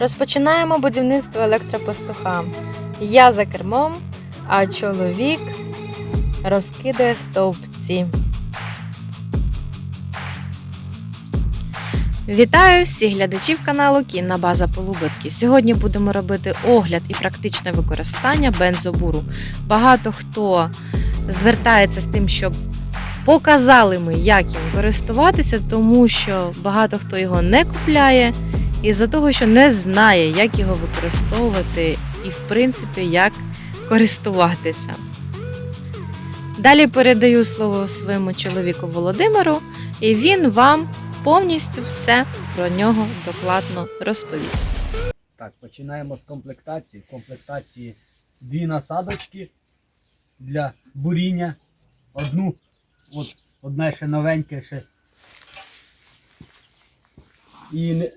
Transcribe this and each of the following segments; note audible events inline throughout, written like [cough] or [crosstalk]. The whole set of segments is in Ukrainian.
Розпочинаємо будівництво електропастуха. Я за кермом, а чоловік розкидає стовпці. Вітаю всіх глядачів каналу Кінна База Полуботки. Сьогодні будемо робити огляд і практичне використання бензобуру. Багато хто звертається з тим, щоб показали ми, як їм користуватися, тому що багато хто його не купляє, із-за того, що не знає, як його використовувати і, в принципі, як користуватися. Далі передаю слово своєму чоловіку Володимиру, і він вам повністю все про нього докладно розповість. Так, починаємо з комплектації. В комплектації дві насадочки для буріння. Одну, от, одна ще новенька ще. І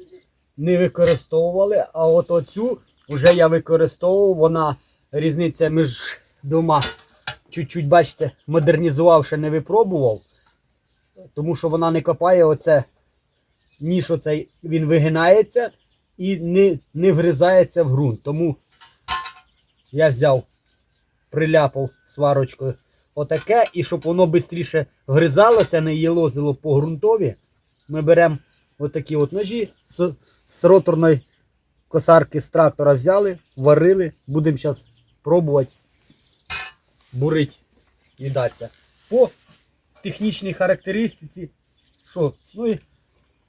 не, використовували, а от оцю вже я використовував, вона різниця між двома. Чуть-чуть, бачите, модернізував, ще не випробував. Тому що вона не копає оце ніж оцей він вигинається і не, не вгризається в ґрунт. Тому я взяв, приляпав сварочкою отаке, і щоб воно швидше вгризалося, не їлозило по ґрунтові, ми беремо отакі от ножі з, роторної косарки з трактора взяли, варили. Будемо зараз пробувати бурити і датися. По технічній характеристиці, що, ну і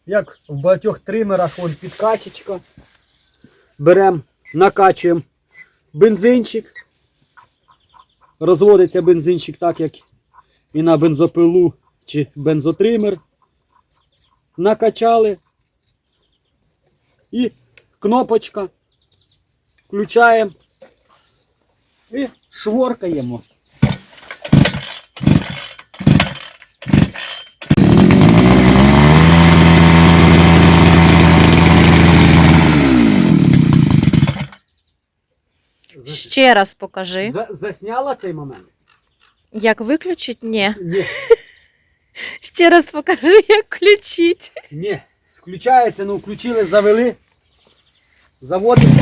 як в багатьох тримерах, вон підкачечка. Беремо, накачуємо бензинчик. Розводиться бензинчик так, як і на бензопилу чи бензотример. Накачали. І кнопочка. Включаємо. І шворкаємо. Ще раз покажи. За- засняла цей момент? Як виключить? Ні. Ні. [laughs] Ще раз покажи, як включить. Ні. Включається, ну включили, завели. Заводимо.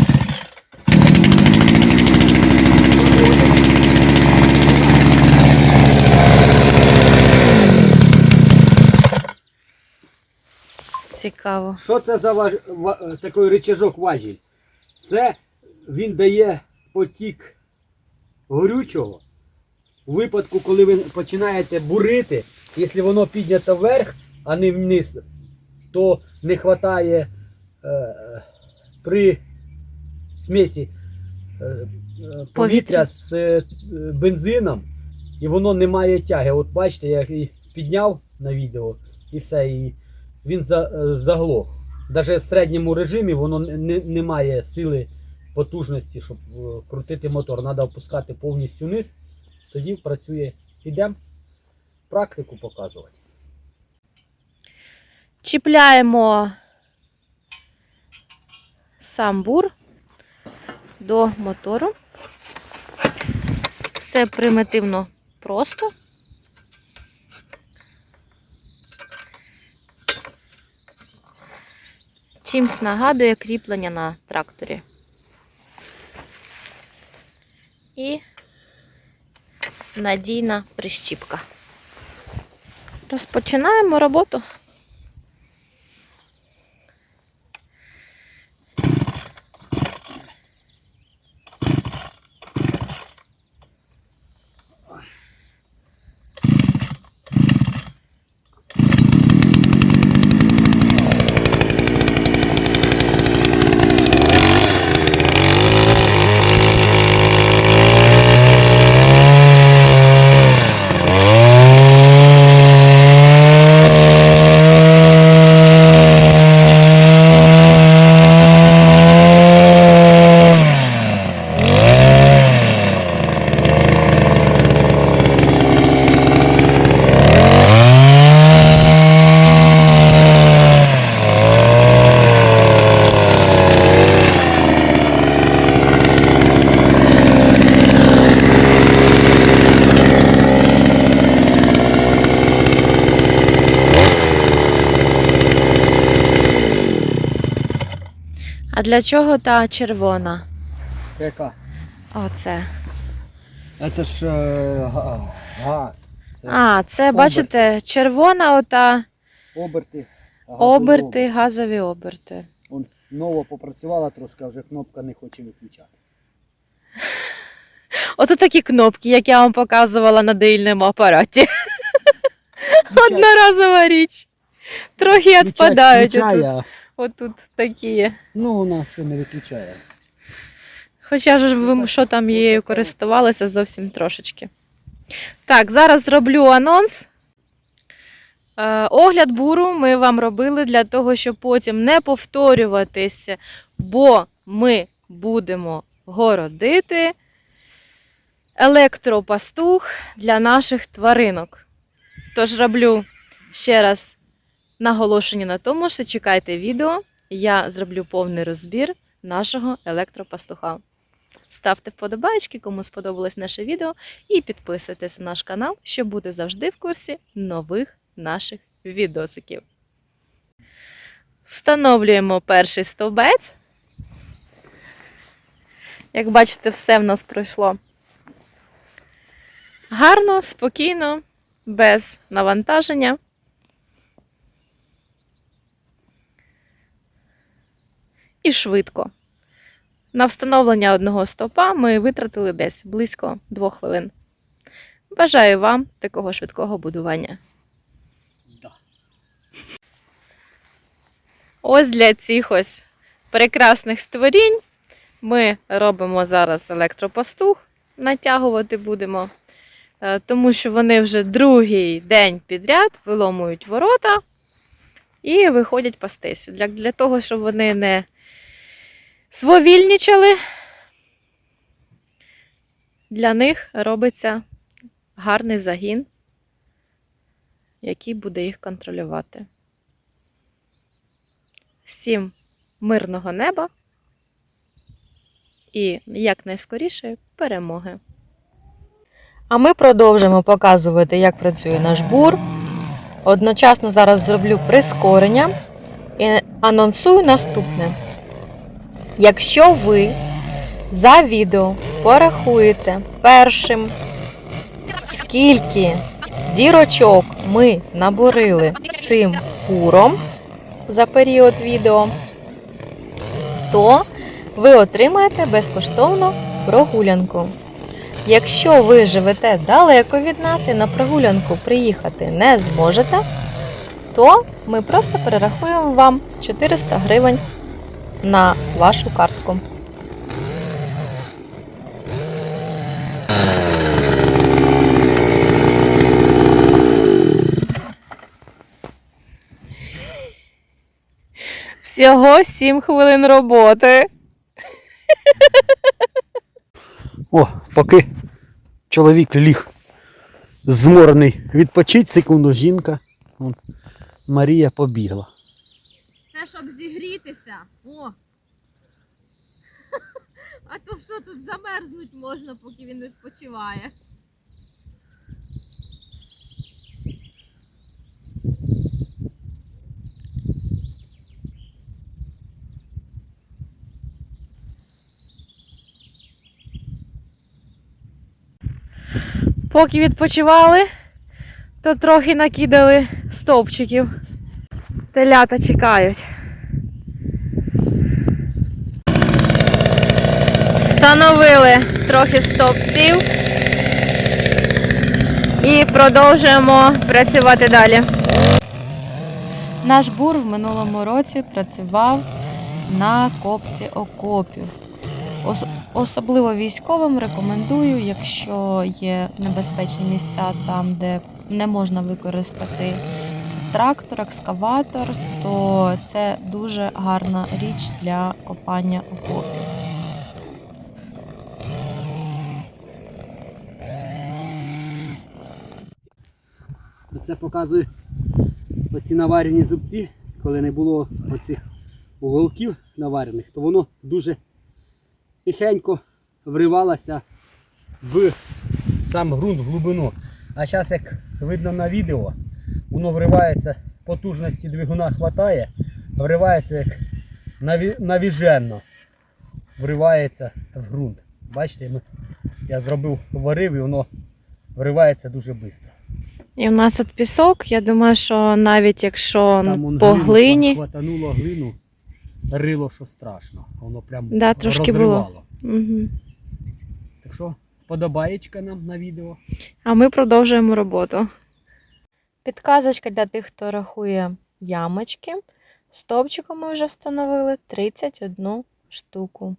Цікаво. Що це за важ... ва- е, такий рычажок важіль? Це він дає потік горючого. У випадку, коли ви починаєте бурити, якщо воно піднято вверх, а не вниз, то не вистачає е, при смесі е, е, Повітря. з е, бензином, і воно не має тяги. От бачите, я її підняв на відео і все. І він заглох. Навіть в середньому режимі воно не, не, має сили потужності, щоб крутити мотор. Треба опускати повністю вниз, тоді працює. Ідемо практику показувати. Чіпляємо сам бур до мотору. Все примітивно просто. Чимсь нагадує кріплення на тракторі. І надійна прищіпка. Розпочинаємо роботу. А для чого та червона? Яка? Оце. Це ж е, га- газ. Це А, це Оберт. бачите, червона ота оберти. газові оберти, газові оберти. Он ново попрацювала трошки, а вже кнопка не хоче виключати. [laughs] Ото такі кнопки, як я вам показувала на доїльному апараті. [laughs] Одноразова річ. Трохи відпадають. включає, а, отут такі. Ну, вона все не виключає. Хоча ж ви що там її користувалися зовсім трошечки. Так, зараз зроблю анонс. Е, огляд буру ми вам робили для того, щоб потім не повторюватися, бо ми будемо городити електропастух для наших тваринок. Тож роблю ще раз наголошення на тому, що чекайте відео, я зроблю повний розбір нашого електропастуха. Ставте вподобайки, кому сподобалось наше відео, і підписуйтесь на наш канал, щоб бути завжди в курсі нових наших відосиків. Встановлюємо перший стовбець. Як бачите, все в нас пройшло гарно, спокійно, без навантаження. І швидко. На встановлення одного стовпа ми витратили десь близько двох хвилин. Бажаю вам такого швидкого будування. Да. Ось для цих ось прекрасних створінь ми робимо зараз електропастух, натягувати будемо, е, тому що вони вже другий день підряд виломують ворота і виходять пастися. Для, для того, щоб вони не свовільнічали, для них робиться гарний загін, який буде їх контролювати. Всім мирного неба і якнайскоріше перемоги. А ми продовжимо показувати, як працює наш бур. Одночасно зараз зроблю прискорення і анонсую наступне. Якщо ви за відео порахуєте першим, скільки дірочок ми набурили цим буром за період відео, то ви отримаєте безкоштовно прогулянку. Якщо ви живете далеко від нас і на прогулянку приїхати не зможете, то ми просто перерахуємо вам 400 гривень на вашу картку. Всього 7 хвилин роботи. О, поки чоловік ліг зморений відпочить, секунду жінка. Марія побігла. Це щоб зігрітися. О. А то що тут замерзнуть можна, поки він відпочиває. Поки відпочивали, то трохи накидали стовпчиків. Телята чекають. Встановили трохи стовпців і продовжуємо працювати далі. Наш бур в минулому році працював на копці окопів. Особливо військовим рекомендую, якщо є небезпечні місця там, де не можна використати трактор, екскаватор, то це дуже гарна річ для копання окопів. Це показує оці наварені зубці, коли не було оцих уголків наварених, то воно дуже тихенько вривалося в сам ґрунт в глибину. А зараз, як видно на відео, воно вривається, потужності двигуна хватає, вривається як навіженно вривається в ґрунт. Бачите, я зробив, варив і воно вривається дуже швидко. І в нас тут пісок. Я думаю, що навіть якщо Там по глині. Хватануло глину, рило, що страшно. Воно прям Да, трошки було. Угу. Так що, подобаєчка нам на відео. А ми продовжуємо роботу. Підказочка для тих, хто рахує ямочки. Стовпчиком ми вже встановили 31 штуку.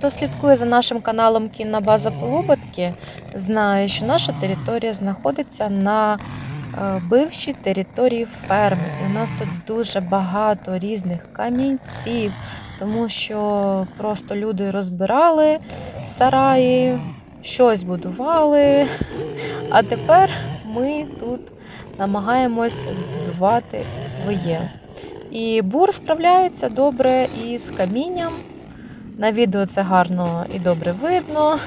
Хто слідкує за нашим каналом Кінна база Полуботки, знає, що наша територія знаходиться на е, бившій території ферми. І у нас тут дуже багато різних камінців, тому що просто люди розбирали сараї, щось будували. А тепер ми тут намагаємось збудувати своє. І бур справляється добре із камінням. На відео це гарно і добре видно.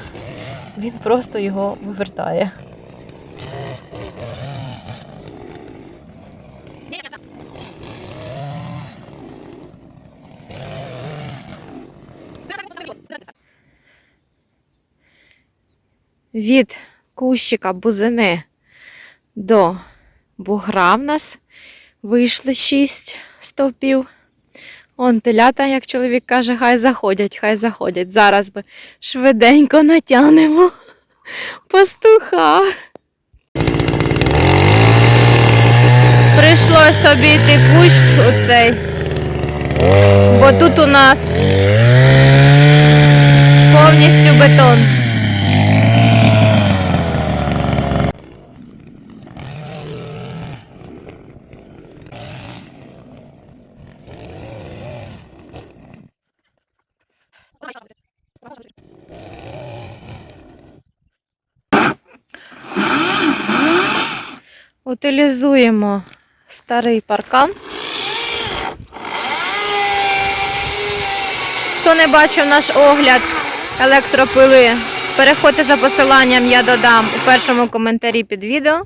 Він просто його вивертає. Від кущика бузини до бугра в нас вийшли шість стовпів. Он телята, як чоловік каже, хай заходять, хай заходять. Зараз би швиденько натягнемо [laughs] пастуха. Прийшлось обійти кущ оцей, бо тут у нас повністю бетон. Утилізуємо старий паркан. Хто не бачив наш огляд електропили, переходьте за посиланням, я додам у першому коментарі під відео.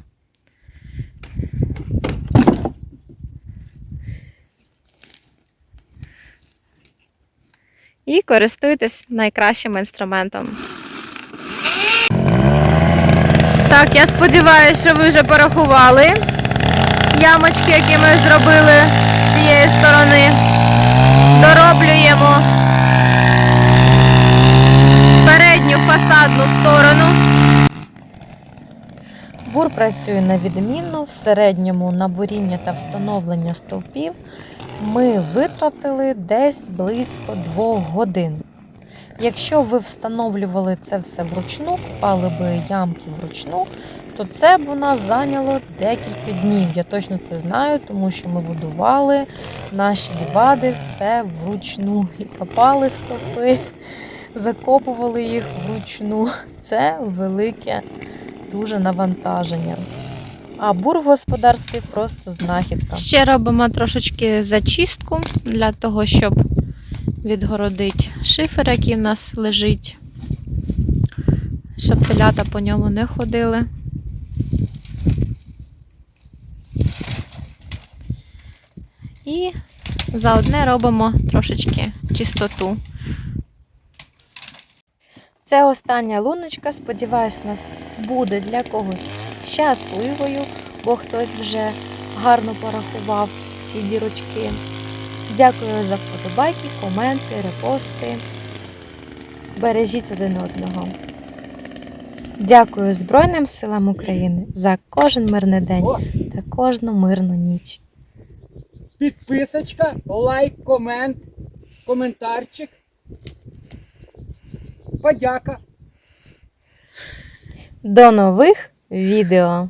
І користуйтесь найкращим інструментом. Так, я сподіваюся, що ви вже порахували ямочки, які ми зробили з цієї сторони. Дороблюємо передню фасадну сторону. Бур працює на відмінно. В середньому на буріння та встановлення стовпів ми витратили десь близько двох годин. Якщо ви встановлювали це все вручну, купали би ямки вручну, то це б у нас зайняло декілька днів. Я точно це знаю, тому що ми будували наші лівади все вручну і копали стопи, закопували їх вручну. Це велике дуже навантаження. А бур господарський просто знахідка. Ще робимо трошечки зачистку для того, щоб відгородити шифер, який в нас лежить, щоб телята по ньому не ходили. І заодне робимо трошечки чистоту. Це остання луночка. Сподіваюсь, у нас буде для когось щасливою, бо хтось вже гарно порахував всі дірочки. Дякую за вподобайки, коменти, репости. Бережіть один одного. Дякую Збройним силам України за кожен мирний день та кожну мирну ніч. підписочка, лайк, комент, коментарчик. Подяка. До нових відео!